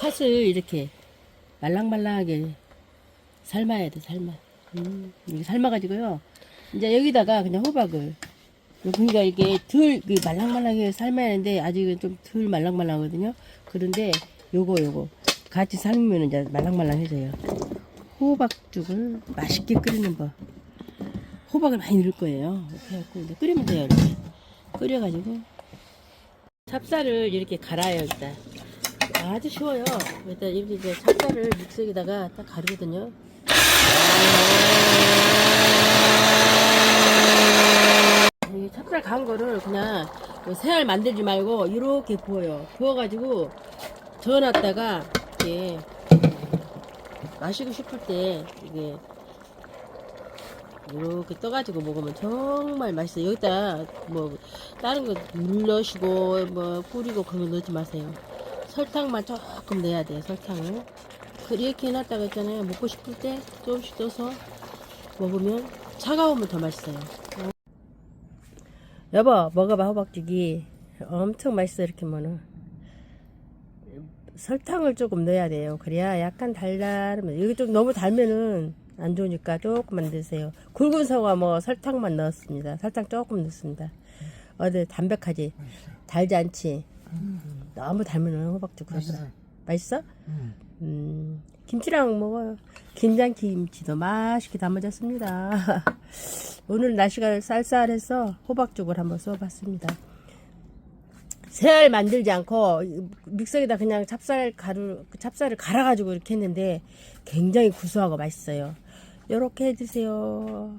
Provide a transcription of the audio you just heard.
팥을 이렇게 말랑말랑하게 삶아야 돼, 삶아. 음, 이렇게 삶아가지고요. 이제 여기다가 그냥 호박을. 그러니까 이게 덜그 말랑말랑하게 삶아야 하는데 아직은 좀 덜 말랑말랑하거든요. 그런데 요거 요거 같이 삶으면 이제 말랑말랑해져요. 호박죽을 맛있게 끓이는 법. 호박을 많이 넣을 거예요. 이렇게 해갖고 끓이면 돼요. 이렇게 끓여가지고 찹쌀을 이렇게 갈아요 일단. 아주 쉬워요. 일단 이렇게 이제 찹쌀을 믹서기다가 딱 가르거든요. 이 찹쌀 간 거를 그냥 그 새알 만들지 말고 이렇게 부어요. 부어가지고 저어놨다가 이게 마시고 싶을 때 이게 이렇게 떠가지고 먹으면 정말 맛있어요. 여기다 뭐 다른 거 물 넣으시고 뭐 뿌리고 그런 거 넣지 마세요. 설탕만 조금 넣어야 돼요. 설탕을. 그렇게 해놨다가 있잖아요. 먹고 싶을 때 조금씩 떠서 먹으면 차가우면 더 맛있어요. 여보 먹어봐 호박죽이 엄청 맛있어 이렇게 먹으면. 설탕을 조금 넣어야 돼요. 그래야 약간 달달하면 여기 좀 너무 달면은 안 좋으니까 조금만 넣으세요. 굵은 서가 뭐 설탕만 넣었습니다. 설탕 조금 넣습니다. 어디 담백하지? 달지 않지 너무 달면은 호박죽 그러더라 맛있어? 음, 김치랑 먹어요. 김장김치도 맛있게 담아졌습니다. 오늘 날씨가 쌀쌀해서 호박죽을 한번 써봤습니다. 새알 만들지 않고 믹서기다 그냥 찹쌀 가루 찹쌀을 갈아가지고 이렇게 했는데 굉장히 구수하고 맛있어요. 이렇게 해주세요.